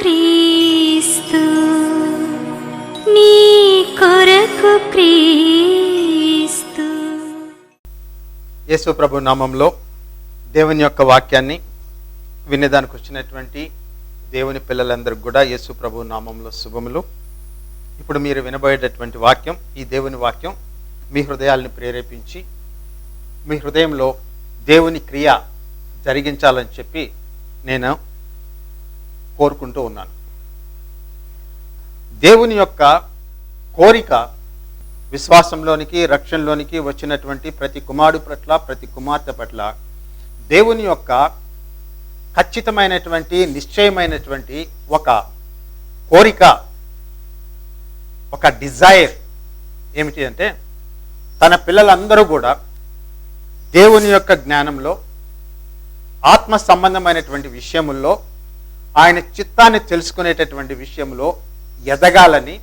క్రీస్తు నీ కొరకు క్రీస్తు. యేసు ప్రభు నామంలో దేవుని యొక్క వాక్యాన్ని వినేదానికి వచ్చినటువంటి దేవుని పిల్లలందరికీ కూడా యేసు ప్రభు నామంలో శుభములు. ఇప్పుడు మీరు వినబోయేటటువంటి వాక్యం ఈ దేవుని వాక్యం మీ హృదయాల్ని ప్రేరేపించి మీ హృదయంలో దేవుని క్రియ జరిగించాలని చెప్పి నేను కోరుకుంటూ ఉన్నాను. దేవుని యొక్క కోరిక విశ్వాసంలోనికి రక్షణలోనికి వచ్చినటువంటి ప్రతి కుమారుడు పట్ల ప్రతి కుమార్తె పట్ల దేవుని యొక్క ఖచ్చితమైనటువంటి నిశ్చయమైనటువంటి ఒక కోరిక ఒక డిజైర్ ఏమిటి అంటే తన పిల్లలందరూ కూడా దేవుని యొక్క జ్ఞానంలో ఆత్మ సంబంధమైనటువంటి విషయముల్లో ఆయన చిత్తాన్ని తెలుసుకునేటటువంటి విషయంలో ఎదగాలని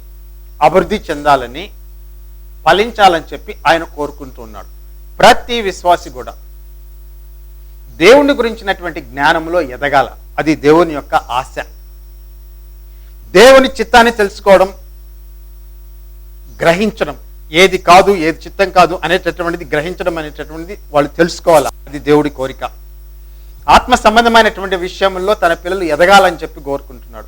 అభివృద్ధి చెందాలని ఫలించాలని చెప్పి ఆయన కోరుకుంటూ ఉన్నాడు. ప్రతి విశ్వాసి కూడా దేవుని గురించినటువంటి జ్ఞానంలో ఎదగాల. అది దేవుని యొక్క ఆశ. దేవుని చిత్తాన్ని తెలుసుకోవడం గ్రహించడం. ఏది కాదు ఏది చిత్తం కాదు అనేటటువంటిది గ్రహించడం అనేటటువంటిది వాళ్ళు తెలుసుకోవాలి. అది దేవుడి కోరిక. ఆత్మ సంబంధమైనటువంటి విషయంలో తన పిల్లలు ఎదగాలని చెప్పి కోరుకుంటున్నాడు.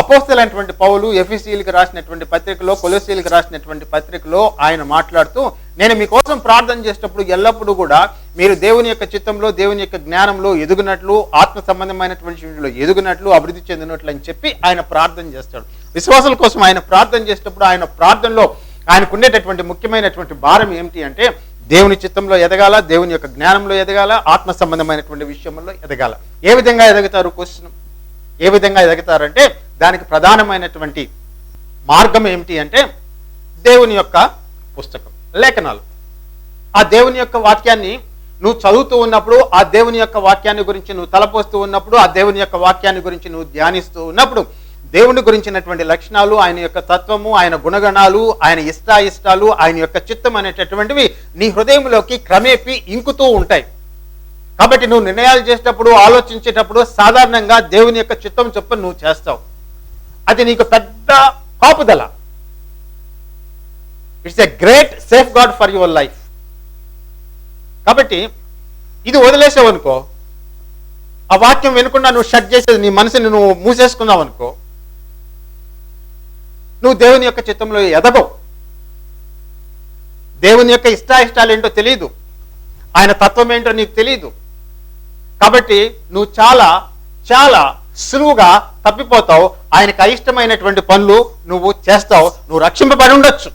అపోస్తలైనటువంటి పౌలు ఎఫీసీలకు రాసినటువంటి పత్రికలో కొలసీలకు రాసినటువంటి పత్రికలో ఆయన మాట్లాడుతూ నేను మీకోసం ప్రార్థన చేసేటప్పుడు ఎల్లప్పుడూ కూడా మీరు దేవుని యొక్క చిత్తంలో దేవుని యొక్క జ్ఞానంలో ఎదుగునట్లు ఆత్మ సంబంధమైనటువంటి విషయంలో ఎదుగునట్లు అభివృద్ధి చెందినట్లు అని చెప్పి ఆయన ప్రార్థన చేస్తాడు. విశ్వాసాల కోసం ఆయన ప్రార్థన చేసేటప్పుడు ఆయన ప్రార్థనలో ఆయనకు ఉండేటటువంటి ముఖ్యమైనటువంటి భారం ఏమిటి అంటే దేవుని చిత్తంలో ఎదగాల దేవుని యొక్క జ్ఞానంలో ఎదగాల ఆత్మ సంబంధమైనటువంటి విషయంలో ఎదగాల. ఏ విధంగా ఎదగతారు క్వశ్చన్? ఏ విధంగా ఎదగతారంటే దానికి ప్రధానమైనటువంటి మార్గం ఏమిటి అంటే దేవుని యొక్క పుస్తకం లేఖనాలు. ఆ దేవుని యొక్క వాక్యాన్ని నువ్వు చదువుతూ ఉన్నప్పుడు ఆ దేవుని యొక్క వాక్యాన్ని గురించి నువ్వు తలపోస్తూ ఉన్నప్పుడు ఆ దేవుని యొక్క వాక్యాన్ని గురించి నువ్వు ధ్యానిస్తూ ఉన్నప్పుడు దేవుని గురించినటువంటి లక్షణాలు ఆయన యొక్క తత్వము ఆయన గుణగణాలు ఆయన ఇష్టాయిష్టాలు ఆయన యొక్క చిత్తం అనేటటువంటివి నీ హృదయంలోకి క్రమేపీ ఇంకుతూ ఉంటాయి. కాబట్టి నువ్వు నిర్ణయాలు చేసేటప్పుడు ఆలోచించేటప్పుడు సాధారణంగా దేవుని యొక్క చిత్తం చొప్పున నువ్వు చేస్తావు. అది నీకు పెద్ద కాపుదల. It's a great safeguard for your life కాబట్టి ఇది వదిలేసావు అనుకో ఆ వాక్యం వినకుండా నువ్వు షట్ చేసేది నీ మనసుని నువ్వు మూసేసుకున్నావు అనుకో నువ్వు దేవుని యొక్క చిత్తంలో ఎదగవు. దేవుని యొక్క ఇష్టాయిష్టాలు ఏంటో తెలియదు ఆయన తత్వం ఏంటో నీకు తెలియదు కాబట్టి నువ్వు చాలా చాలా సులువుగా తప్పిపోతావు. ఆయనకు అయిష్టమైనటువంటి పనులు నువ్వు చేస్తావు. నువ్వు రక్షింపబడి ఉండొచ్చు.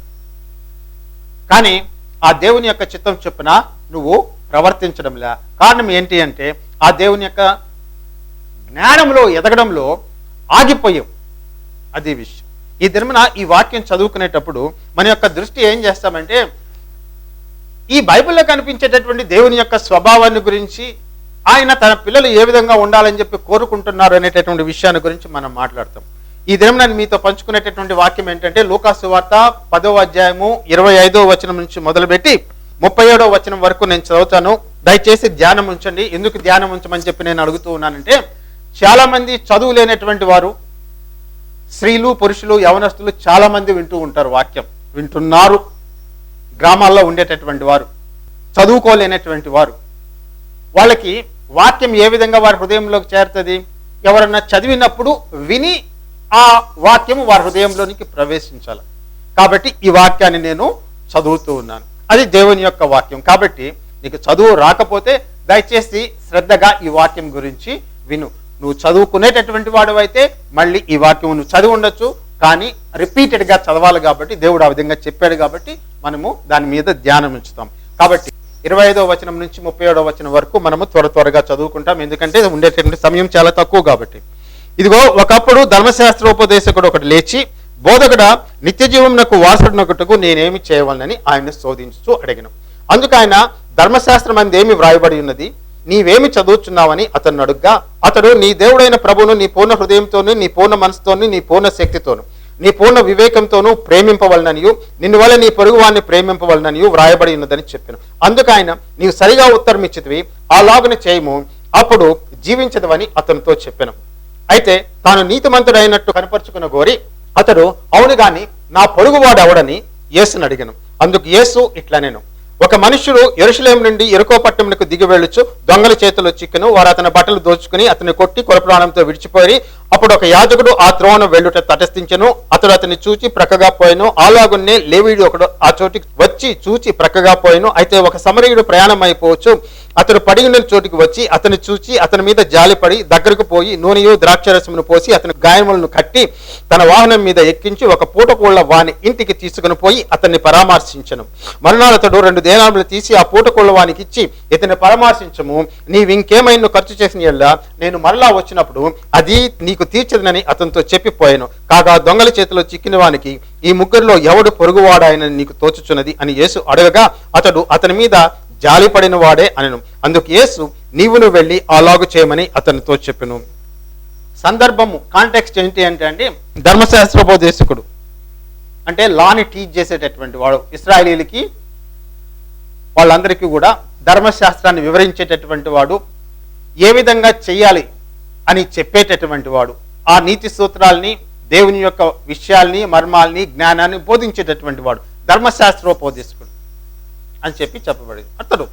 కానీ ఆ దేవుని యొక్క చిత్తం చొప్పున నువ్వు ప్రవర్తించడంలే. కారణం ఏంటి అంటే ఆ దేవుని యొక్క జ్ఞానంలో ఎదగడంలో ఆగిపోయావు. అది విషయం. ఈ దినమున ఈ వాక్యం చదువుకునేటప్పుడు మన యొక్క దృష్టి ఏం చేస్తామంటే ఈ బైబిల్లో కనిపించేటటువంటి దేవుని యొక్క స్వభావాన్ని గురించి ఆయన తన పిల్లలు ఏ విధంగా ఉండాలని చెప్పి కోరుకుంటున్నారు అనేటటువంటి విషయాన్ని గురించి మనం మాట్లాడతాం. ఈ దినం నేను మీతో పంచుకునేటటువంటి వాక్యం ఏంటంటే లూకాసు వార్త పదో అధ్యాయము ఇరవై ఐదో వచనం నుంచి మొదలుపెట్టి ముప్పై ఏడో వచనం వరకు నేను చదువుతాను. దయచేసి ధ్యానం ఉంచండి. ఎందుకు ధ్యానం ఉంచమని చెప్పి నేను అడుగుతూ ఉన్నానంటే చాలా మంది చదువు లేనటువంటి వారు స్త్రీలు పురుషులు యవనస్తులు చాలామంది వింటూ ఉంటారు వాక్యం. వింటున్నారు. గ్రామాల్లో ఉండేటటువంటి వారు చదువుకోలేనటువంటి వారు. వాళ్ళకి వాక్యం ఏ విధంగా వారి హృదయంలోకి చేరుతుంది? ఎవరన్నా చదివినప్పుడు విని ఆ వాక్యము వారి హృదయంలోనికి ప్రవేశించాలి. కాబట్టి ఈ వాక్యాన్ని నేను చదువుతూ ఉన్నాను. అది దేవుని యొక్క వాక్యం. కాబట్టి నీకు చదువు రాకపోతే దయచేసి శ్రద్ధగా ఈ వాక్యం గురించి విను. నువ్వు చదువుకునేటటువంటి వాడు అయితే మళ్ళీ ఈ వాక్యం నువ్వు చదివి ఉండొచ్చు. కానీ రిపీటెడ్గా చదవాలి కాబట్టి దేవుడు ఆ విధంగా చెప్పాడు కాబట్టి మనము దాని మీద ధ్యానం ఉంచుతాం. కాబట్టి ఇరవై ఐదో వచనం నుంచి ముప్పై ఏడో వచనం వరకు మనము త్వర త్వరగా చదువుకుంటాం. ఎందుకంటే ఉండేటటువంటి సమయం చాలా తక్కువ కాబట్టి. ఇదిగో ఒకప్పుడు ధర్మశాస్త్ర ఉపదేశకుడు ఒకటి లేచి బోధకుడ నిత్య జీవమునకు వాసుడునొకటకు నేనేమి చేయవలనని ఆయన శోధించుతూ అడిగిన. అందుకు ఆయన ధర్మశాస్త్రం అనేది ఏమి వ్రాయబడి ఉన్నది? నీవేమి చదువుచున్నావని అతను అడుగ్గా అతడు నీ దేవుడైన ప్రభును నీ పూర్ణ హృదయంతోను నీ పూర్ణ మనసుతోను నీ పూర్ణ శక్తితోను నీ పూర్ణ వివేకంతోనూ ప్రేమింపవలననియు నిన్ను వల్ల నీ పొరుగు వారిని ప్రేమింపవలననియు వ్రాయబడి ఉన్నదని చెప్పాను. అందుకు ఆయన నీవు సరిగా ఉత్తరం ఇచ్చితివి అలాగున చేయము అప్పుడు జీవించదవని అతనితో చెప్పాను. అయితే తాను నీతిమంతుడైనట్టు కనపరుచుకున్న గోరి అతడు అవును గాని నా పొరుగువాడు అవడని యేసుని అడిగాను అందుకు యేసు ఇట్లా నేను ఒక మనుషుడు ఎరుషలేం నుండి ఎరుకో పట్టణంకు దిగి వెళ్ళొచ్చు దొంగల చేతిలో చిక్కును వారు అతని బట్టలు దోచుకుని అతని కొట్టి కొరప్రాణంతో విడిచిపోయి అప్పుడు ఒక యాజకుడు ఆ త్రోవను వెళ్ళుట తటస్థించను. అతడు అతన్ని చూచి ప్రక్కగా పోయాను. అలాగున్నే లేవీడు ఒకడు ఆ చోటికి వచ్చి చూచి ప్రక్కగా పోయాను. అయితే ఒక సమరయుడు ప్రయాణం అయిపోవచ్చు అతడు పడి ఉన్న చోటికి వచ్చి అతను చూచి అతని మీద జాలిపడి దగ్గరకు పోయి నూనెయు ద్రాక్షరసమును పోసి అతని గాయములను కట్టి తన వాహనం మీద ఎక్కించి ఒక పూటకోళ్ళ వాని ఇంటికి తీసుకుని పోయి అతన్ని పరామర్శించను. మరునాడు అతడు రెండు దేనాములు తీసి ఆ పూటకోళ్ళ వానికి ఇచ్చి ఇతన్ని పరామర్శించము. నీవింకేమైనా ఖర్చు చేసిన ఎల్లా నేను మరలా వచ్చినప్పుడు అది నీకు తీర్చదనని అతనితో చెప్పిపోయాను. కాగా దొంగల చేతిలో చిక్కిన వానికి ఈ ముగ్గురిలో ఎవడు పొరుగువాడాయనని నీకు తోచుచున్నది? అని యేసు అడగగా అతడు అతని మీద జాలిపడిన వాడే అనను. అందుకు యేసు నీవును వెళ్ళి అలాగు చేయమని అతనితో చెప్పను. సందర్భము కాంటెక్స్ట్ ఏంటి అంటే అండి ధర్మశాస్త్రోపదేశకుడు అంటే లాని టీచ్ చేసేటటువంటి వాడు ఇస్రాయలీలకి వాళ్ళందరికీ కూడా ధర్మశాస్త్రాన్ని వివరించేటటువంటి వాడు ఏ విధంగా చేయాలి అని చెప్పేటటువంటి వాడు. ఆ నీతి సూత్రాల్ని దేవుని యొక్క విషయాల్ని మర్మాల్ని జ్ఞానాన్ని బోధించేటటువంటి వాడు. ధర్మశాస్త్రోపదేశకుడు అని చెప్పి చెప్పబడింది. అతడు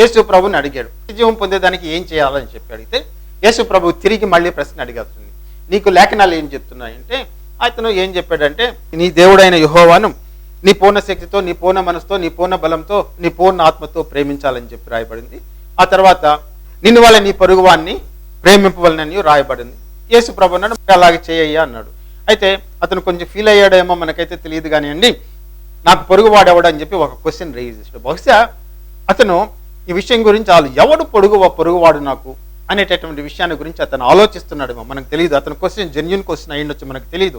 యేసు ప్రభుని అడిగాడు జీవం పొందేదానికి ఏం చేయాలని చెప్పి అడిగితే యేసు ప్రభు తిరిగి మళ్ళీ ప్రశ్న అడిగాల్సింది నీకు లేఖనాలు ఏం చెప్తున్నాయంటే అతను ఏం చెప్పాడంటే నీ దేవుడైన యుహోవాను నీ పూర్ణ శక్తితో నీ పూర్ణ మనసుతో నీ పూర్ణ బలంతో నీ పూర్ణ ఆత్మతో ప్రేమించాలని చెప్పి రాయబడింది. ఆ తర్వాత నిన్ను వాళ్ళ నీ పొరుగువాన్ని ప్రేమింపవలనని రాయబడింది. యేసు ప్రభు అన్నాడు అలాగే చేయయ్యా అన్నాడు. అయితే అతను కొంచెం ఫీల్ అయ్యాడేమో మనకైతే తెలియదు కానివ్వండి నాకు పొరుగువాడు ఎవడని చెప్పి ఒక క్వశ్చన్ రేజ్ చేసాడు బహుశా అతను ఈ విషయం గురించి వాళ్ళు ఎవడు పొరుగు పొరుగువాడు నాకు అనేటటువంటి విషయాన్ని గురించి అతను ఆలోచిస్తున్నాడు మనకు తెలియదు అతను క్వశ్చన్ జెన్యున్ క్వశ్చన్ అయ్యిండొచ్చు మనకు తెలియదు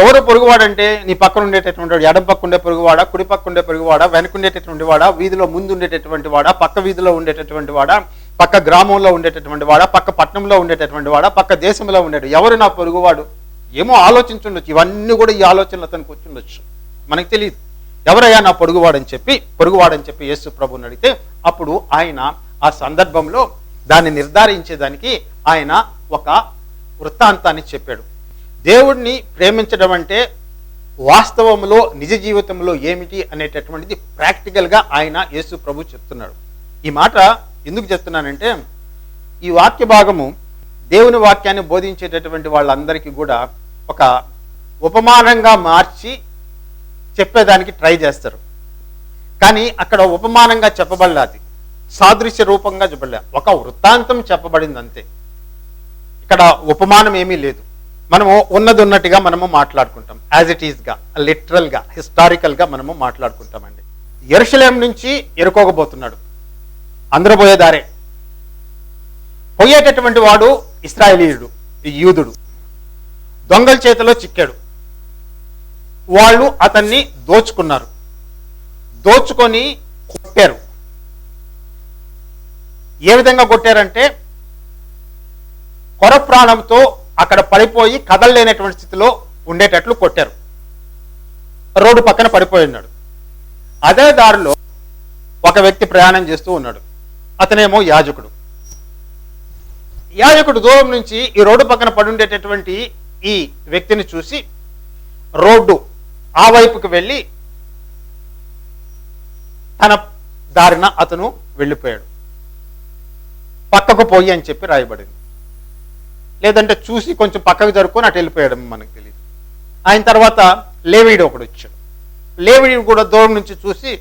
ఎవరు పొరుగువాడంటే నీ పక్కన ఉండేటటువంటి ఎడం పక్క ఉండే పొరుగువాడా కుడి పక్క ఉండే పొరుగువాడా వెనక ఉండేటటువంటి వాడా వీధిలో ముందు ఉండేటటువంటి వాడా పక్క వీధిలో ఉండేటటువంటి వాడా పక్క గ్రామంలో ఉండేటటువంటి వాడా పక్క పట్టణంలో ఉండేటటువంటి వాడా పక్క దేశంలో ఉండేది ఎవరు నా పొరుగువాడు? ఏమో ఆలోచించుండొచ్చు. ఇవన్నీ కూడా ఈ ఆలోచనలు అతనికి వచ్చిండొచ్చు మనకు తెలియదు ఎవరయ్యా నా పొరుగువాడని చెప్పి పొరుగువాడని చెప్పి యేసు ప్రభుని అడిగితే అప్పుడు ఆయన ఆ సందర్భంలో దాన్ని నిర్ధారించేదానికి ఆయన ఒక వృత్తాంతాన్ని చెప్పాడు. దేవుడిని ప్రేమించడం అంటే వాస్తవంలో నిజ జీవితంలో ఏమిటి అనేటటువంటిది ప్రాక్టికల్గా ఆయన యేసు ప్రభు చెప్తున్నాడు. ఈ మాట ఎందుకు చెప్తున్నానంటే ఈ వాక్య భాగము దేవుని వాక్యాన్ని బోధించేటటువంటి వాళ్ళందరికీ కూడా ఒక ఉపమానంగా మార్చి చెప్పేదానికి ట్రై చేస్తారు. కానీ అక్కడ ఉపమానంగా చెప్పబడలే అది. సాదృశ్య రూపంగా చెప్పబడలే. ఒక వృత్తాంతం చెప్పబడింది అంతే ఇక్కడ ఉపమానం ఏమీ లేదు. మనము ఉన్నది ఉన్నట్టుగా మనము మాట్లాడుకుంటాం. యాజ్ ఇట్ ఈస్గా లిటరల్గా హిస్టారికల్గా మనము మాట్లాడుకుంటామండి. ఎరుశలేం నుంచి ఎరుకోకపోతున్నాడు అందరూ పోయే దారే పోయేటటువంటి వాడు ఇస్రాయేలీయుడు యూదుడు. దొంగల చేతిలో చిక్కాడు. వాళ్ళు అతన్ని దోచుకున్నారు. దోచుకొని కొట్టారు. ఏ విధంగా కొట్టారంటే కొర ప్రాణంతో అక్కడ పడిపోయి కదలలేనటువంటి స్థితిలో ఉండేటట్లు కొట్టారు. రోడ్డు పక్కన పడిపోయి ఉన్నాడు. అదే దారిలో ఒక వ్యక్తి ప్రయాణం చేస్తూ ఉన్నాడు. అతనేమో యాజకుడు. యాజకుడు దూరం నుంచి ఈ రోడ్డు పక్కన పడి ఉండేటటువంటి ఈ వ్యక్తిని చూసి రోడ్డు ఆ వైపుకి వెళ్ళి తన దారిన అతను వెళ్ళిపోయాడు. పక్కకు పోయి అని చెప్పి రాయబడింది. లేదంటే చూసి కొంచెం పక్కకు జరుపుకొని అటు వెళ్ళిపోయాడు మనకు తెలియదు ఆయన తర్వాత లేవీడు ఒకడు వచ్చాడు. లేవీడు కూడా దూరం నుంచి చూసి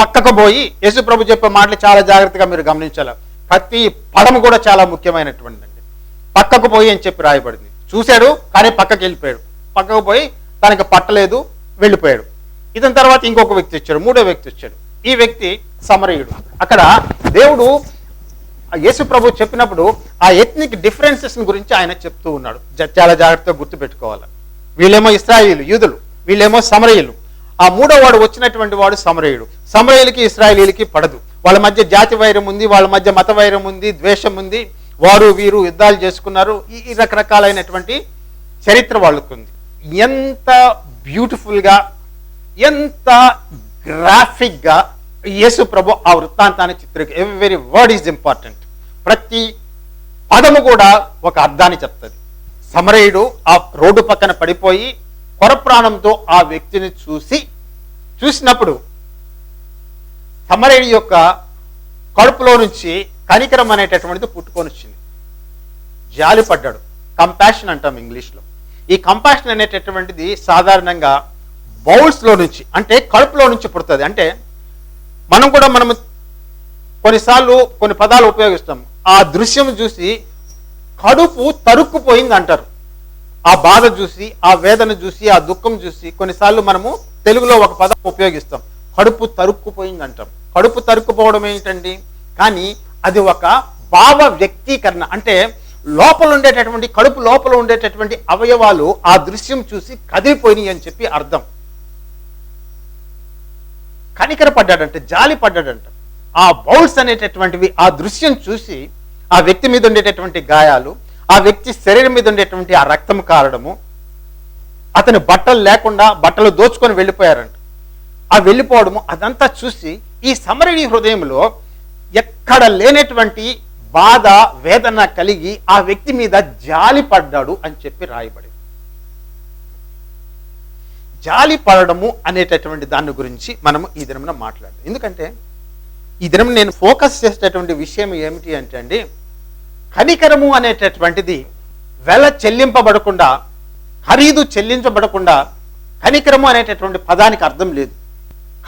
పక్కకు పోయి యేసుప్రభు చెప్పే మాటలు చాలా జాగ్రత్తగా మీరు గమనించాలి. ప్రతి పదము కూడా చాలా ముఖ్యమైనటువంటిదండి. పక్కకు పోయి అని చెప్పి రాయబడింది. చూశాడు కానీ పక్కకి వెళ్ళిపోయాడు. పక్కకు పోయి తనకి పట్టలేదు వెళ్ళిపోయాడు. ఇతని తర్వాత ఇంకొక వ్యక్తి వచ్చాడు మూడో వ్యక్తి వచ్చాడు. ఈ వ్యక్తి సమరయుడు. అక్కడ దేవుడు యేసు ప్రభు చెప్పినప్పుడు ఆ ఎథ్నిక్ డిఫరెన్సెస్ గురించి ఆయన చెప్తూ ఉన్నాడు. చాలా జాగ్రత్తగా గుర్తుపెట్టుకోవాలి. వీళ్ళేమో ఇస్రాయిలు యూదులు వీళ్ళేమో సమరయులు. ఆ మూడో వాడు వచ్చినటువంటి వాడు సమరయుడు. సమరయులకి ఇస్రాయేలీలకి పడదు. వాళ్ళ మధ్య జాతి వైరం ఉంది వాళ్ళ మధ్య మత వైరం ఉంది ద్వేషం ఉంది. వారు వీరు యుద్ధాలు చేసుకున్నారు. ఈ ఈ రకరకాలైనటువంటి చరిత్ర వాళ్ళకు ఉంది ఎంత బ్యూటిఫుల్గా ఎంత గ్రాఫిక్గా యేసు ప్రభు ఆ వృత్తాంతాన్ని చిత్రీక ఎవ్రీ వర్డ్ ఈజ్ ఇంపార్టెంట్ ప్రతి పదము కూడా ఒక అర్థాన్ని చెప్తుంది. సమరయుడు ఆ రోడ్డు పక్కన పడిపోయి కొర ప్రాణంతో ఆ వ్యక్తిని చూసి చూసినప్పుడు సమరయుడి యొక్క కడుపులో నుంచి కనికరం అనేటటువంటిది పుట్టుకొని వచ్చింది. జాలి పడ్డాడు కంపాషన్ అంటాం ఇంగ్లీష్లో. ఈ కంపాషన్ అనేటటువంటిది సాధారణంగా బౌల్స్లో నుంచి అంటే కడుపులో నుంచి పుడుతుంది. అంటే మనం కూడా మనము కొన్నిసార్లు కొన్ని పదాలు ఉపయోగిస్తాం. ఆ దృశ్యం చూసి కడుపు తరుక్కుపోయింది అంటారు. ఆ బాధ చూసి ఆ వేదన చూసి ఆ దుఃఖం చూసి కొన్నిసార్లు మనము తెలుగులో ఒక పదం ఉపయోగిస్తాం. కడుపు తరుక్కుపోయింది అంటాం. కడుపు తరుక్కుపోవడం ఏంటండి? కానీ అది ఒక భావ వ్యక్తీకరణ. అంటే లోపల ఉండేటటువంటి కడుపు లోపల ఉండేటటువంటి అవయవాలు ఆ దృశ్యం చూసి కదిలిపోయినాయి అని చెప్పి అర్థం. కనికర పడ్డాడంట జాలి పడ్డాడంట. ఆ బౌల్స్ అనేటటువంటివి ఆ దృశ్యం చూసి ఆ వ్యక్తి మీద ఉండేటటువంటి గాయాలు ఆ వ్యక్తి శరీరం మీద ఉండేటువంటి ఆ రక్తం కారడము అతని బట్టలు లేకుండా బట్టలు దోచుకొని వెళ్ళిపోయారంట. ఆ వెళ్ళిపోవడము అదంతా చూసి ఈ సమరణి హృదయంలో ఎక్కడ లేనటువంటి బాధ వేదన కలిగి ఆ వ్యక్తి మీద జాలి పడ్డాడు అని చెప్పి రాయబడింది. జాలి పడడము అనేటటువంటి దాని గురించి మనము ఈ దినమున మాట్లాడదాం. ఎందుకంటే ఈ దినం నేను ఫోకస్ చేసేటటువంటి విషయం ఏమిటి అంటే అండి కనికరము అనేటటువంటిది వెల చెల్లింపబడకుండా ఖరీదు చెల్లించబడకుండా కనికరము అనేటటువంటి పదానికి అర్థం లేదు.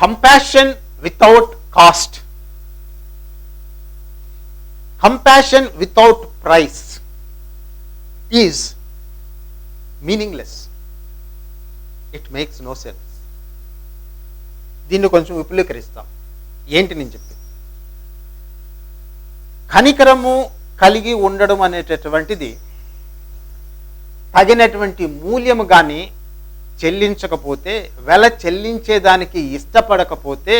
Compassion without cost compassion without price is meaningless it makes no sense దీన్ని కొంచెం విపులీకరిస్తాం. ఏంటి నేను చెప్పి కనికరము కలిగి ఉండడం అనేటటువంటిది తగినటువంటి మూల్యము కానీ చెల్లించకపోతే వెల చెల్లించేదానికి ఇష్టపడకపోతే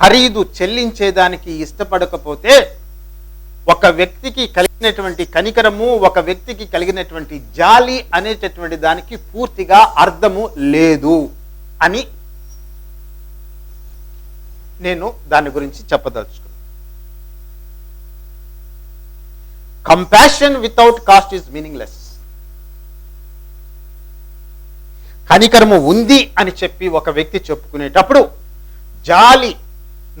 ఖరీదు చెల్లించేదానికి ఇష్టపడకపోతే ఒక వ్యక్తికి కలిగినటువంటి కనికరము ఒక వ్యక్తికి కలిగినటువంటి జాలి అనేటటువంటి దానికి పూర్తిగా అర్థము లేదు అని నేను దాని గురించి చెప్పదలుచుకున్నాను compassion without cost is meaningless కనికరము ఉంది అని చెప్పి ఒక వ్యక్తి చెప్పుకునేటప్పుడు జాలి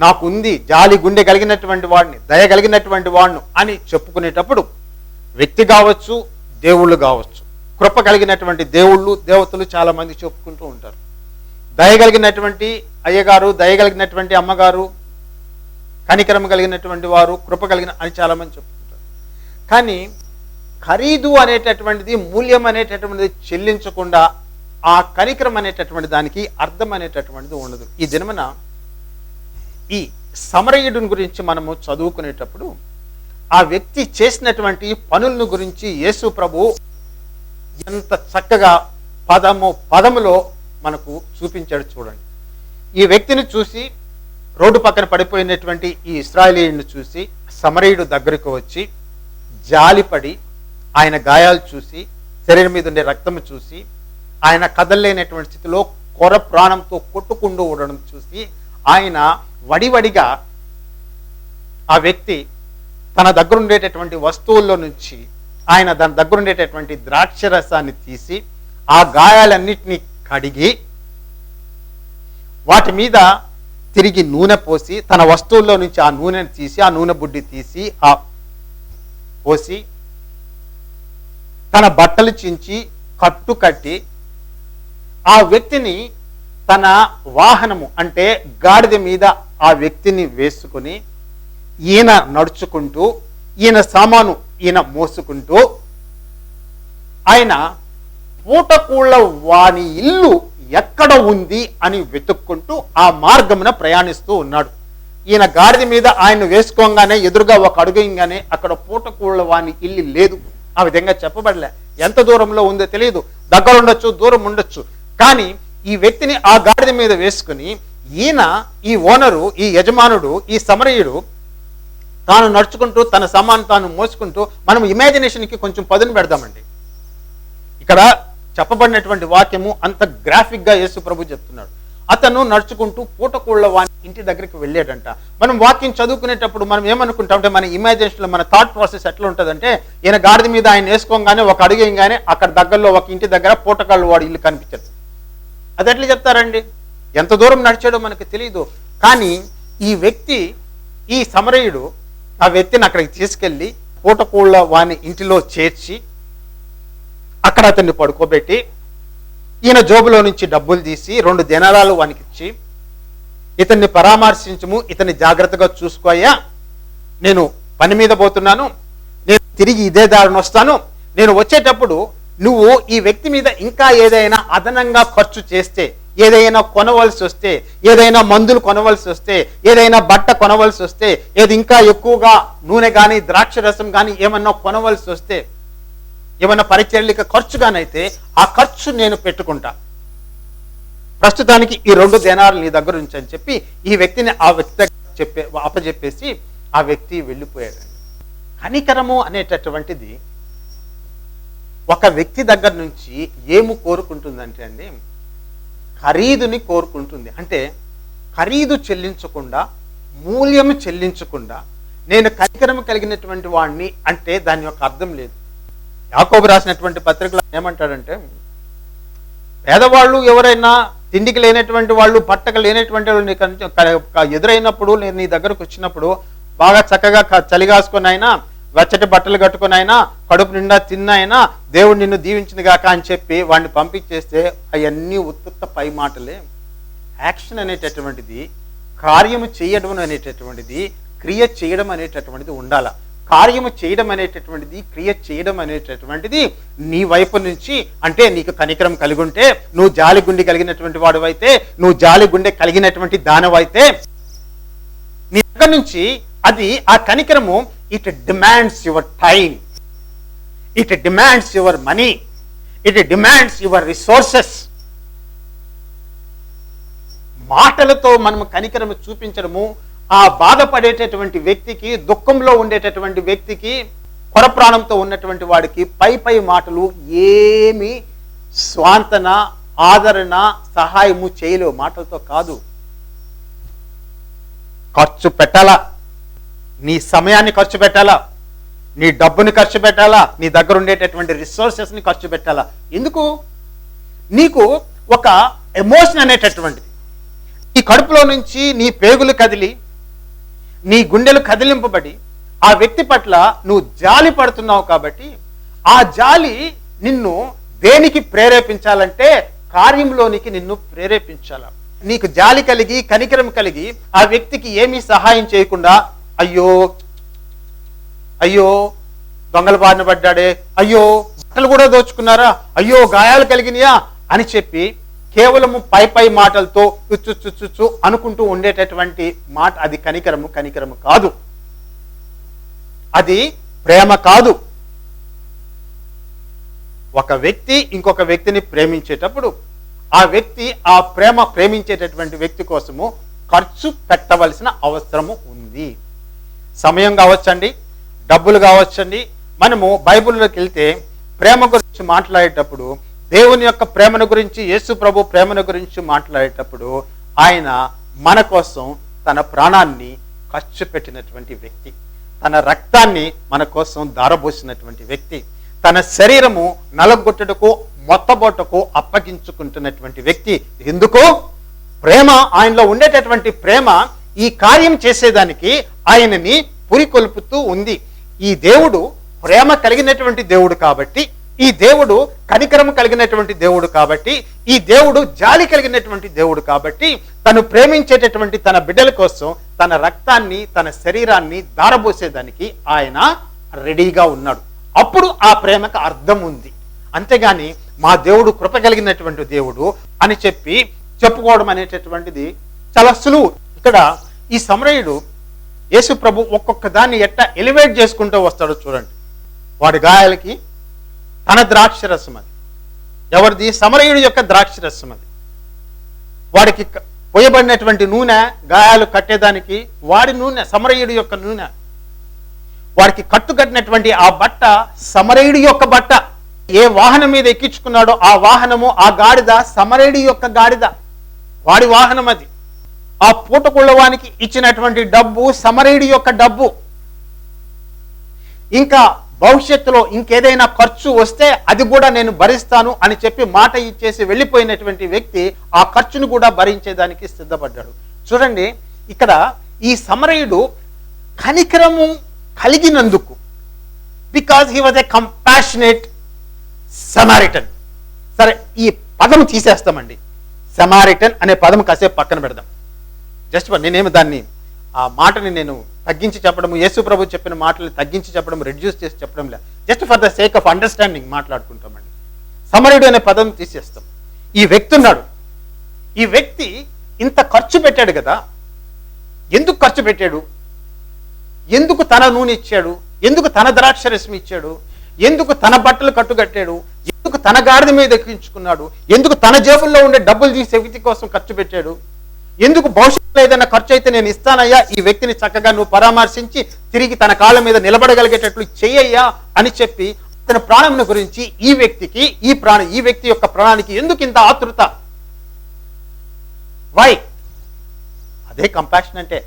నాకు ఉంది జాలి గుండె కలిగినటువంటి వాడిని దయ కలిగినటువంటి వాడిని అని చెప్పుకునేటప్పుడు వ్యక్తి కావచ్చు దేవుళ్ళు కావచ్చు కృప కలిగినటువంటి దేవుళ్ళు దేవతలు చాలామంది చెప్పుకుంటూ ఉంటారు. దయ కలిగినటువంటి అయ్యగారు దయ కలిగినటువంటి అమ్మగారు కనికరం కలిగినటువంటి వారు కృప కలిగిన అని చాలామంది చెప్పుకుంటారు. కానీ ఖరీదు అనేటటువంటిది మూల్యం అనేటటువంటిది చెల్లించకుండా ఆ కనికరం అనేటటువంటి దానికి అర్థం అనేటటువంటిది ఉండదు. ఈ దినమన ఈ సమరయుడిని గురించి మనము చదువుకునేటప్పుడు ఆ వ్యక్తి చేసినటువంటి పనులను గురించి యేసు ప్రభు ఎంత చక్కగా పదము పదములో మనకు చూపించాడు చూడండి. ఈ వ్యక్తిని చూసి రోడ్డు పక్కన పడిపోయినటువంటి ఈ ఇస్రాయలీయుడిని చూసి సమరయుడు దగ్గరకు వచ్చి జాలిపడి ఆయన గాయాలు చూసి శరీరం మీద ఉండే రక్తము చూసి ఆయన కదలలేనటువంటి స్థితిలో కొర ప్రాణంతో కొట్టుకుంటూ ఉండడం చూసి ఆయన వడివడిగా ఆ వ్యక్తి తన దగ్గర ఉండేటటువంటి వస్తువుల్లో నుంచి ఆయన తన దగ్గర ఉండేటటువంటి ద్రాక్షరసాన్ని తీసి ఆ గాయాలన్నిటినీ కడిగి వాటి మీద తిరిగి నూనె పోసి తన వస్తువుల్లో నుంచి ఆ నూనెని తీసి ఆ నూనె బుడ్డి తీసి ఆ పోసి తన బట్టలు చించి కట్టు కట్టి ఆ వ్యక్తిని తన వాహనము అంటే గాడిద మీద ఆ వ్యక్తిని వేసుకొని ఈయన నడుచుకుంటూ ఈయన సామాను ఈయన మోసుకుంటూ ఆయన పూటకూళ్ళ వాని ఇల్లు ఎక్కడ ఉంది అని వెతుక్కుంటూ ఆ మార్గమున ప్రయాణిస్తూ ఉన్నాడు. ఈయన గాడిద మీద ఆయన వేసుకోగానే ఎదురుగా ఒక అడుగంగానే అక్కడ పూటకూళ్ళ వాని ఇల్లు లేదు. ఆ విధంగా చెప్పబడలే. ఎంత దూరంలో ఉందో తెలియదు దగ్గర ఉండొచ్చు దూరం ఉండొచ్చు కానీ ఈ వ్యక్తిని ఆ గాడిద మీద వేసుకుని ఈయన ఈ ఓనరు ఈ యజమానుడు ఈ సమరయుడు తాను నడుచుకుంటూ తన సామాను తాను మోసుకుంటూ మనం ఇమాజినేషన్కి కొంచెం పదును పెడదామండి. ఇక్కడ చెప్పబడినటువంటి వాక్యము అంత గ్రాఫిక్గా యేసు ప్రభు చెప్తున్నాడు. అతను నడుచుకుంటూ పూటకూళ్ళ వాని ఇంటి దగ్గరికి వెళ్ళాడంట. మనం వాక్యం చదువుకునేటప్పుడు మనం ఏమనుకుంటాం అంటే మన ఇమాజినేషన్లో మన థాట్ ప్రాసెస్ ఎట్లా ఉంటుందంటే ఈయన గాడిద మీద ఆయన వేసుకోగానే ఒక అడుగు అక్కడ దగ్గరలో ఒక ఇంటి దగ్గర పూటకాళ్ళు వాడు ఇల్లు కనిపించదు. అది ఎట్లా చెప్తారండి? ఎంత దూరం నడిచాడో మనకు తెలియదు కానీ ఈ వ్యక్తి ఈ సమరయుడు ఆ వ్యక్తిని అక్కడికి తీసుకెళ్ళి పూటకూళ్ళ వాని ఇంటిలో చేర్చి అక్కడ అతన్ని పడుకోబెట్టి ఈయన జోబులో నుంచి డబ్బులు తీసి రెండు దినారాలు వానికి ఇచ్చి ఇతన్ని పరామర్శించము ఇతన్ని జాగ్రత్తగా చూసుకోయా నేను పని మీద పోతున్నాను నేను తిరిగి ఇదే దారిని వస్తాను నేను వచ్చేటప్పుడు నువ్వు ఈ వ్యక్తి మీద ఇంకా ఏదైనా అదనంగా ఖర్చు చేస్తే ఏదైనా కొనవలసి వస్తే ఏదైనా మందులు కొనవలసి వస్తే ఏదైనా బట్ట కొనవలసి వస్తే ఏది ఇంకా ఎక్కువగా నూనె కానీ ద్రాక్ష రసం కానీ ఏమన్నా కొనవలసి వస్తే ఏమన్నా పరిచర్లిక ఖర్చుగానైతే ఆ ఖర్చు నేను పెట్టుకుంటా. ప్రస్తుతానికి ఈ రెండు దేనాలు నీ దగ్గర ఉంచి అని చెప్పి ఈ వ్యక్తిని ఆ వ్యక్తి దగ్గర చెప్పే అప్పచెప్పేసి ఆ వ్యక్తి వెళ్ళిపోయాడు. కనికరము అనేటటువంటిది ఒక వ్యక్తి దగ్గర నుంచి ఏము కోరుకుంటుందంటే అండి ఖరీదుని కోరుకుంటుంది. అంటే ఖరీదు చెల్లించకుండా మూల్యము చెల్లించకుండా నేను కనికరము కలిగినటువంటి వాడిని అంటే దాని యొక్క అర్థం లేదు. యాకోబు రాసినటువంటి పత్రికలు ఏమంటాడంటే పేదవాళ్ళు ఎవరైనా తిండికి లేనటువంటి వాళ్ళు పట్టక లేనటువంటి వాళ్ళు ఎదురైనప్పుడు నేను నీ దగ్గరకు వచ్చినప్పుడు బాగా చక్కగా చలిగాసుకొని అయినా వెచ్చటి బట్టలు కట్టుకుని అయినా కడుపు నిండా తిన్నైనా దేవుడు నిన్ను దీవించింది గాక అని చెప్పి వాడిని పంపించేస్తే అవన్నీ ఉత్పత్త పై మాటలే. యాక్షన్ అనేటటువంటిది కార్యము చేయడం అనేటటువంటిది క్రియ చేయడం అనేటటువంటిది ఉండాల. కార్యము చేయడం అనేటటువంటిది క్రియ చేయడం అనేటటువంటిది నీ వైపు నుంచి అంటే నీకు కనికరం కలిగి ఉంటే నువ్వు జాలి గుండె కలిగినటువంటి వాడు అయితే నువ్వు జాలి గుండె కలిగినటువంటి దానవైతే నీ దగ్గర నుంచి అది ఆ కనికరము it demands your time it demands your money it demands your resources మాటలతో మనం కనికరము చూపించడము ఆ బాధపడేటటువంటి వ్యక్తికి దుఃఖంలో ఉండేటటువంటి వ్యక్తికి కొరప్రాణంతో ఉన్నటువంటి వాడికి పై పై మాటలు ఏమి స్వాంతన ఆదరణ సహాయము చేయలేవు. మాటలతో కాదు. ఖర్చు పెట్టాలా? నీ సమయాన్ని ఖర్చు పెట్టాలా? నీ డబ్బుని ఖర్చు పెట్టాలా? నీ దగ్గర ఉండేటటువంటి రిసోర్సెస్ని ఖర్చు పెట్టాలా? ఎందుకు? నీకు ఒక ఎమోషన్ అనేటటువంటిది. నీ కడుపులో నుంచి నీ పేగులు కదిలి నీ గుండెలు కదిలింపబడి ఆ వ్యక్తి పట్ల నువ్వు జాలి పడుతున్నావు కాబట్టి ఆ జాలి నిన్ను దేనికి ప్రేరేపించాలంటే కార్యంలోనికి నిన్ను ప్రేరేపించాల? నీకు జాలి కలిగి కనికరం కలిగి ఆ వ్యక్తికి ఏమీ సహాయం చేయకుండా అయ్యో అయ్యో దొంగల బారిన పడ్డాడే అయ్యో బట్టలు కూడా దోచుకున్నారా? అయ్యో గాయాలు కలిగినాయా? అని చెప్పి కేవలము పై పై మాటలతో చుచ్చు చుచ్చు అనుకుంటూ ఉండేటటువంటి మాట అది కనికరము కనికరము కాదు. అది ప్రేమ కాదు. ఒక వ్యక్తి ఇంకొక వ్యక్తిని ప్రేమించేటప్పుడు ఆ వ్యక్తి ఆ ప్రేమ ప్రేమించేటటువంటి వ్యక్తి కోసము ఖర్చు పెట్టవలసిన అవసరము ఉంది. సమయం కావచ్చండి డబ్బులు కావచ్చండి. మనము బైబిల్లోకి వెళ్తే ప్రేమ గురించి మాట్లాడేటప్పుడు దేవుని యొక్క ప్రేమను గురించి యేసు ప్రభు ప్రేమను గురించి మాట్లాడేటప్పుడు ఆయన మన కోసం తన ప్రాణాన్ని ఖర్చు పెట్టినటువంటి వ్యక్తి. తన రక్తాన్ని మన కోసం దారబోసినటువంటి వ్యక్తి. తన శరీరము నలగొట్టుటకు మొత్తబొట్టకు అప్పగించుకుంటున్నటువంటి వ్యక్తి. ఎందుకు? ప్రేమ ఆయనలో ఉండేటటువంటి ప్రేమ ఈ కార్యం చేసేదానికి ఆయనని పురికొల్పుతూ ఉంది. ఈ దేవుడు ప్రేమ కలిగినటువంటి దేవుడు కాబట్టి ఈ దేవుడు కనికరం కలిగినటువంటి దేవుడు కాబట్టి ఈ దేవుడు జాలి కలిగినటువంటి దేవుడు కాబట్టి తను ప్రేమించేటటువంటి తన బిడ్డల కోసం తన రక్తాన్ని తన శరీరాన్ని దారబోసేదానికి ఆయన రెడీగా ఉన్నాడు. అప్పుడు ఆ ప్రేమకు అర్థం ఉంది. అంతేగాని మా దేవుడు కృప కలిగినటువంటి దేవుడు అని చెప్పి చెప్పుకోవడం అనేటటువంటిది చాలా సులువు. ఇక్కడ ఈ సమరయుడు యేసు ప్రభు ఒక్కొక్క దాన్ని ఎట్లా ఎలివేట్ చేసుకుంటూ వస్తాడో చూడండి. వాడి గాయాలకి తన ద్రాక్షరసం అది. ఎవరిది? సమరయుడి యొక్క ద్రాక్షరసం అది. వాడికి పోయబడినటువంటి నూనె గాయాలు కట్టేదానికి వాడి నూనె సమరయుడి యొక్క నూనె. వాడికి కట్టుకట్టినటువంటి ఆ బట్ట సమరయుడి యొక్క బట్ట. ఏ వాహనం మీద ఎక్కించుకున్నాడో ఆ వాహనము ఆ గాడిద సమరయుడి యొక్క గాడిద. వాడి వాహనం అది. ఆ పూటకుళ్ళవానికి ఇచ్చినటువంటి డబ్బు సమరీడి యొక్క డబ్బు. ఇంకా భవిష్యత్తులో ఇంకేదైనా ఖర్చు వస్తే అది కూడా నేను భరిస్తాను అని చెప్పి మాట ఇచ్చేసి వెళ్ళిపోయినటువంటి వ్యక్తి ఆ ఖర్చును కూడా భరించేదానికి సిద్ధపడ్డాడు. చూడండి ఇక్కడ ఈ సమరయుడు కనికరము కలిగినందుకు because he was a compassionate Samaritan సరే ఈ పదం తీసేస్తామండి. సమారిటన్ అనే పదం కాసేపు పక్కన పెడదాం. జస్ట్ నేనేమి దాన్ని ఆ మాటని నేను తగ్గించి చెప్పడం యేసు ప్రభు చెప్పిన మాటలు తగ్గించి చెప్పడం రెడ్యూస్ చేసి చెప్పడం లే. Just for the sake of understanding మాట్లాడుకుంటామండి సమరుడు అనే పదం తీసేస్తాం. ఈ వ్యక్తి ఉన్నాడు. ఈ వ్యక్తి ఇంత ఖర్చు పెట్టాడు కదా. ఎందుకు ఖర్చు పెట్టాడు? ఎందుకు తన నూనె ఇచ్చాడు? ఎందుకు తన ద్రాక్షరసం ఇచ్చాడు? ఎందుకు తన బట్టలు కట్టుకట్టాడు? ఎందుకు తన గాడిద మీద ఎక్కించుకున్నాడు? ఎందుకు తన జేబుల్లో ఉండే డబ్బులు తీసే వ్యక్తి కోసం ఖర్చు పెట్టాడు? ఎందుకు భవిష్యత్తులో ఏదైనా ఖర్చు అయితే నేను ఇస్తానయ్యా? ఈ వ్యక్తిని చక్కగా నువ్వు పరామర్శించి తిరిగి తన కాళ్ళ మీద నిలబడగలిగేటట్లు చెయ్యయ్యా అని చెప్పి తన ప్రాణం గురించి ఈ వ్యక్తికి ఈ ప్రాణ ఈ వ్యక్తి యొక్క ప్రాణానికి ఎందుకు ఇంత ఆతృత? వై అదే కంపాషన్ అంటే.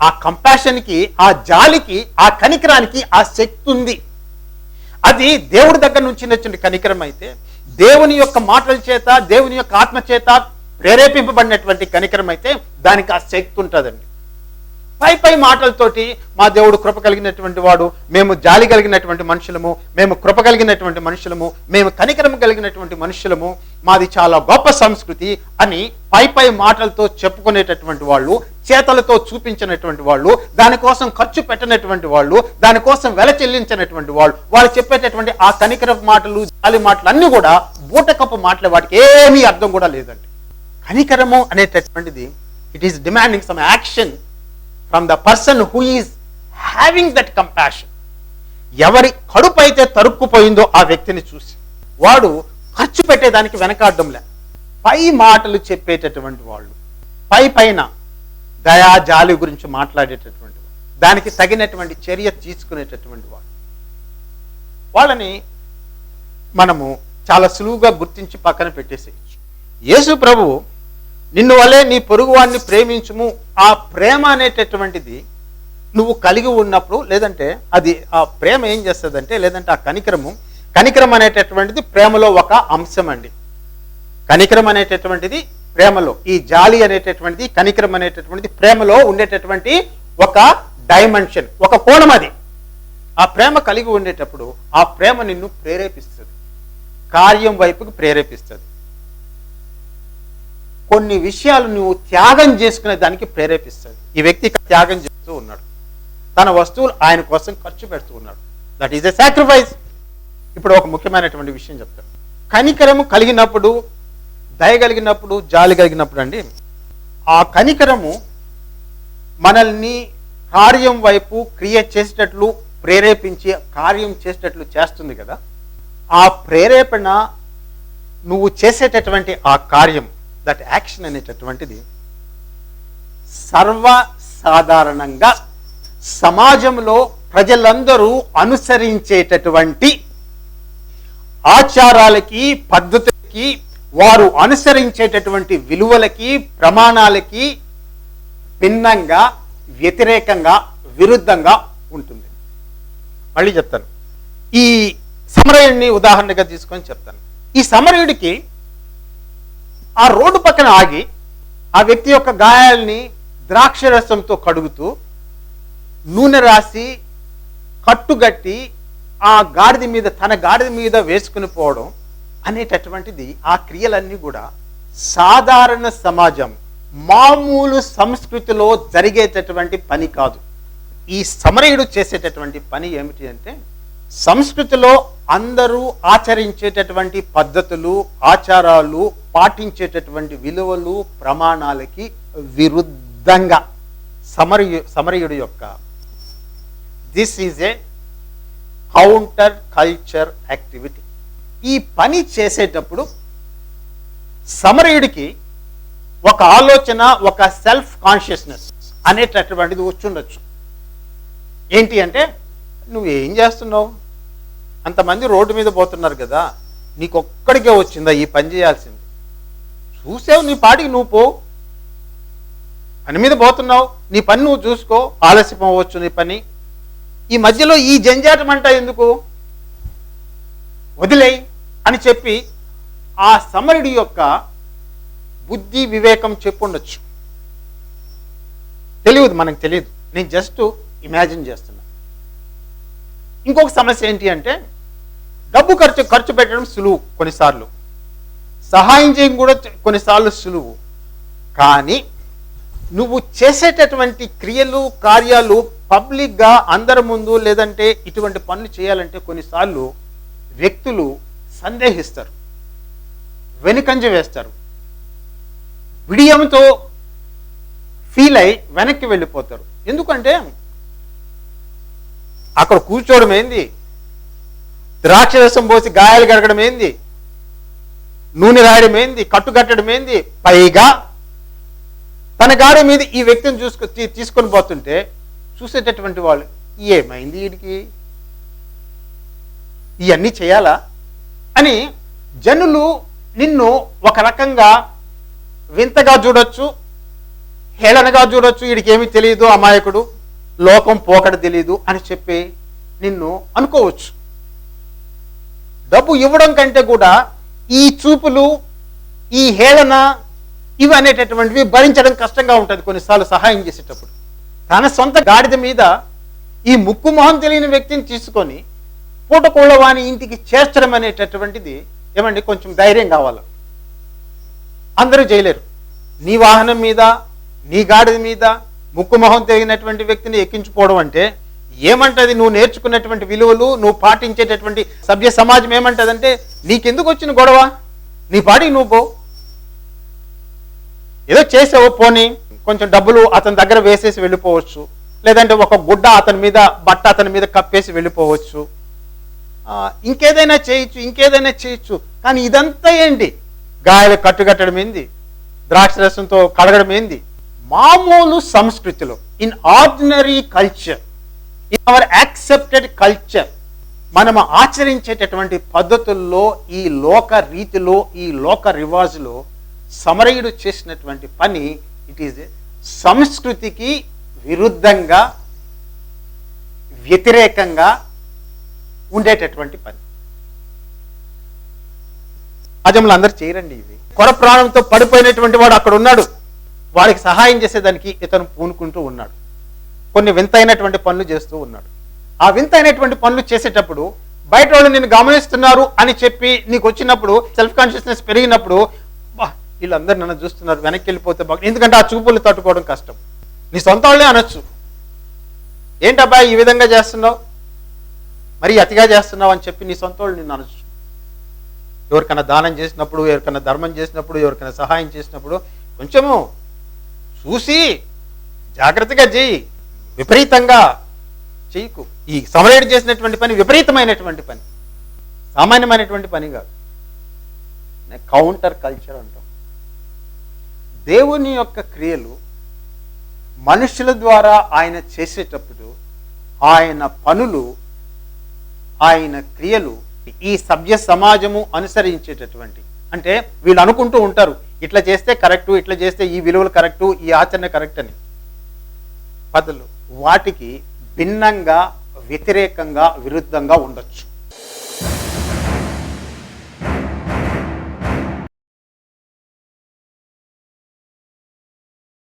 ఆ కంపాషన్కి ఆ జాలికి ఆ కనికరానికి ఆ శక్తి ఉంది. అది దేవుడి దగ్గర నుంచి నచ్చిన కనికరం అయితే దేవుని యొక్క మాటల చేత దేవుని యొక్క ఆత్మ చేత ప్రేరేపింపబడినటువంటి కనికరం అయితే దానికి ఆ శక్తి ఉంటుందండి. పై పై మాటలతోటి మా దేవుడు కృప కలిగినటువంటి వాడు మేము జాలి కలిగినటువంటి మనుషులము మేము కృప కలిగినటువంటి మనుషులము మేము కనికరం కలిగినటువంటి మనుషులము మాది చాలా గొప్ప సంస్కృతి అని పై పై మాటలతో చెప్పుకునేటటువంటి వాళ్ళు చేతలతో చూపించినటువంటి వాళ్ళు దానికోసం ఖర్చు పెట్టనటువంటి వాళ్ళు దానికోసం వెల చెల్లించినటువంటి వాళ్ళు వాళ్ళు చెప్పేటటువంటి ఆ కనికరపు మాటలు జాలి మాటలు అన్నీ కూడా బూటకప్పు మాటలు వాటికి ఏమీ అర్థం కూడా లేదండి. కనికరము అనేటటువంటిది it is demanding some action from the person who is having that compassion ఎవరి కడుపు అయితే తరుక్కుపోయిందో ఆ వ్యక్తిని చూసి వాడు ఖర్చు పెట్టేదానికి వెనకాడడంలే. పై మాటలు చెప్పేటటువంటి వాళ్ళు పై పైన దయా జాలి గురించి మాట్లాడేటటువంటి వాళ్ళు దానికి తగినటువంటి చర్య తీసుకునేటటువంటి వాళ్ళు. వాళ్ళని మనము చాలా సులువుగా గుర్తించి పక్కన పెట్టేసేయచ్చు. యేసు ప్రభు నిన్ను వలే నీ పొరుగువాడిని ప్రేమించుము. ఆ ప్రేమ అనేటటువంటిది నువ్వు కలిగి ఉన్నప్పుడు లేదంటే అది ఆ ప్రేమ ఏం చేస్తుందంటే లేదంటే ఆ కనికరము. కనికరం అనేటటువంటిది ప్రేమలో ఒక అంశం అండి. కనికరం అనేటటువంటిది ప్రేమలో. ఈ జాలి అనేటటువంటిది కనికరం అనేటటువంటిది ప్రేమలో ఉండేటటువంటి ఒక డైమెన్షన్ ఒక కోణం అది. ఆ ప్రేమ కలిగి ఉండేటప్పుడు ఆ ప్రేమ నిన్ను ప్రేరేపిస్తుంది. కార్యం వైపుకు ప్రేరేపిస్తుంది. కొన్ని విషయాలు నువ్వు త్యాగం చేసుకునే దానికి ప్రేరేపిస్తుంది ఈ వ్యక్తి త్యాగం చేస్తూ ఉన్నాడు. తన వస్తువులు ఆయన కోసం ఖర్చు పెడుతూ ఉన్నాడు. దట్ ఈస్ ఎ సాక్రిఫైస్ ఇప్పుడు ఒక ముఖ్యమైనటువంటి విషయం చెప్తాను. కనికరము కలిగినప్పుడు దయ కలిగినప్పుడు జాలి కలిగినప్పుడు అండి ఆ కనికరము మనల్ని కార్యం వైపు క్రియ చేసేటట్లు ప్రేరేపించి కార్యం చేసేటట్లు చేస్తుంది కదా. ఆ ప్రేరేపణ నువ్వు చేసేటటువంటి ఆ కార్యం దట్ యాక్షన్ అనేటటువంటిది సర్వసాధారణంగా సమాజంలో ప్రజలందరూ అనుసరించేటటువంటి ఆచారాలకి పద్ధతులకి వారు అనుసరించేటటువంటి విలువలకి ప్రమాణాలకి భిన్నంగా వ్యతిరేకంగా విరుద్ధంగా ఉంటుంది. మళ్ళీ చెప్తాను. ఈ సమరయుడిని ఉదాహరణగా తీసుకొని చెప్తాను. ఈ సమరయుడికి ఆ రోడ్డు పక్కన ఆగి ఆ వ్యక్తి యొక్క గాయాల్ని ద్రాక్షరసంతో కడుగుతూ నూనె రాసి కట్టుగట్టి ఆ గాడిద మీద తన గాడిద మీద వేసుకుని పోవడం అనేటటువంటిది ఆ క్రియలన్నీ కూడా సాధారణ సమాజం మామూలు సంస్కృతిలో జరిగేటటువంటి పని కాదు. ఈ సమరయుడు చేసేటటువంటి పని ఏమిటి అంటే సంస్కృతిలో అందరూ ఆచరించేటటువంటి పద్ధతులు ఆచారాలు పాటించేటటువంటి విలువలు ప్రమాణాలకి విరుద్ధంగా సమరయు సమరయుడు యొక్క this is a counter culture activity. ఈ పని చేసేటప్పుడు సమరయుడికి ఒక ఆలోచన ఒక సెల్ఫ్ కాన్షియస్నెస్ అనేటటువంటిది వచ్చుండొచ్చు. ఏంటి అంటే నువ్వు ఏం చేస్తున్నావు? అంతమంది రోడ్డు మీద పోతున్నారు కదా నీకు ఒక్కడికే వచ్చిందా ఈ పని చేయాల్సింది? చూసావు నీ పాటికి నువ్వు పో. పని మీద పోతున్నావు నీ పని నువ్వు చూసుకో ఆలస్యం అవ్వచ్చు నీ పని. ఈ మధ్యలో ఈ జంజాటం అంట ఎందుకు? వదిలేయి అని చెప్పి ఆ సమరుడి యొక్క బుద్ధి వివేకం చెప్పుండొచ్చు. తెలియదు మనకు తెలియదు. నేను జస్ట్ ఇమాజిన్ చేస్తున్నాను ఇంకొక సమస్య ఏంటి అంటే డబ్బు ఖర్చు ఖర్చు పెట్టడం సులువు కొన్నిసార్లు. సహాయం చేయడం కూడా కొన్నిసార్లు సులువు. కానీ నువ్వు చేసేటటువంటి క్రియలు కార్యాలు పబ్లిక్గా అందరి ముందు లేదంటే ఇటువంటి పనులు చేయాలంటే కొన్నిసార్లు వ్యక్తులు సందేహిస్తారు. వెనుకంజ వేస్తారు. విడియంతో ఫీల్ అయి వెనక్కి వెళ్ళిపోతారు. ఎందుకంటే అక్కడ కూర్చోవడం ఏంది? ద్రాక్షరసం పోసి గాయాలు గడగడం ఏంది? నూనె రాయడం ఏంది? కట్టు కట్టడం ఏంది? పైగా తన గాడి మీద ఈ వ్యక్తిని చూసుకు తీసుకొని పోతుంటే చూసేటటువంటి వాళ్ళు ఏమైంది వీడికి ఇవన్నీ చేయాలా? అని జనులు నిన్ను ఒక రకంగా వింతగా చూడొచ్చు హేళనగా చూడొచ్చు. వీడికి ఏమీ తెలియదు అమాయకుడు. లోకం పోకడ తెలియదు అని చెప్పి నిన్ను అనుకోవచ్చు. డబ్బు ఇవ్వడం కంటే కూడా ఈ చూపులు ఈ హేళన ఇవి అనేటటువంటివి భరించడం కష్టంగా ఉంటుంది కొన్నిసార్లు సహాయం చేసేటప్పుడు. తన సొంత గాడిద మీద ఈ ముక్కు మొహం తెలియని వ్యక్తిని తీసుకొని పూటకోళ్ళవాణి ఇంటికి చేర్చడం అనేటటువంటిది ఏమండి కొంచెం ధైర్యం కావాలి. అందరూ చేయలేరు నీ వాహనం మీద నీ గాడిద మీద ముక్కు మొహం తెగినటువంటి వ్యక్తిని ఎక్కించుకోవడం అంటే ఏమంటది? నువ్వు నేర్చుకున్నటువంటి విలువలు నువ్వు పాటించేటటువంటి సభ్య సమాజం ఏమంటదంటే నీకెందుకు వచ్చిన గొడవ? నీ పాడి నువ్వు పో. ఏదో చేసావు పోనీ కొంచెం డబ్బులు అతని దగ్గర వేసేసి వెళ్ళిపోవచ్చు. లేదంటే ఒక గుడ్డ అతని మీద బట్ట అతని మీద కప్పేసి వెళ్ళిపోవచ్చు. ఇంకేదైనా చేయొచ్చు ఇంకేదైనా చేయొచ్చు. కానీ ఇదంతా ఏంటి? గాయాలు కట్టుకట్టడం ఏంది? ద్రాక్ష రసంతో కడగడం ఏంది? మామూలు సంస్కృతిలో in ordinary culture in our accepted culture మనం ఆచరించేటటువంటి పద్ధతుల్లో ఈ లోక రీతిలో ఈ లోక రివాజులో సమరయుడు చేసినటువంటి పని ఇట్ ఈజ్ సంస్కృతికి విరుద్ధంగా వ్యతిరేకంగా ఉండేటటువంటి పని. సమాజంలో అందరు చేయరండి ఇది కొర ప్రాణంతో పడిపోయినటువంటి వాడు అక్కడ ఉన్నాడు. వారికి సహాయం చేసేదానికి ఇతను పూనుకుంటూ ఉన్నాడు. కొన్ని వింతైనటువంటి పనులు చేస్తూ ఉన్నాడు. ఆ వింతైనటువంటి పనులు చేసేటప్పుడు బయట వాళ్ళు నేను గమనిస్తున్నారు అని చెప్పి నీకు వచ్చినప్పుడు సెల్ఫ్ కాన్షియస్నెస్ పెరిగినప్పుడు వీళ్ళందరూ నన్ను చూస్తున్నారు వెనక్కి వెళ్ళిపోతే బాగా ఎందుకంటే ఆ చూపులు తట్టుకోవడం కష్టం. నీ సొంత వాళ్ళే అనొచ్చు. ఏంటబ్బా ఈ విధంగా చేస్తున్నావు? మరి అతిగా చేస్తున్నావు అని చెప్పి నీ సొంత వాళ్ళు నిన్ను అనొచ్చు. ఎవరికైనా దానం చేసినప్పుడు ఎవరికైనా ధర్మం చేసినప్పుడు ఎవరికైనా సహాయం చేసినప్పుడు కొంచెము చూసి జాగ్రత్తగా చేయి విపరీతంగా చేయకు ఈ సమరేడు చేసినటువంటి పని విపరీతమైనటువంటి పని. సామాన్యమైనటువంటి పని కాదు. కౌంటర్ కల్చర్ అంటాం. దేవుని యొక్క క్రియలు మనుషుల ద్వారా ఆయన చేసేటప్పుడు ఆయన పనులు ఆయన క్రియలు ఈ సభ్య సమాజము అనుసరించేటటువంటి అంటే వీళ్ళు అనుకుంటూ ఉంటారు ఇట్లా చేస్తే కరెక్టు ఇట్లా చేస్తే ఈ విలువలు కరెక్టు ఈ ఆచరణ కరెక్ట్ అని. పదులు. వాటికి భిన్నంగా వ్యతిరేకంగా విరుద్ధంగా ఉండొచ్చు.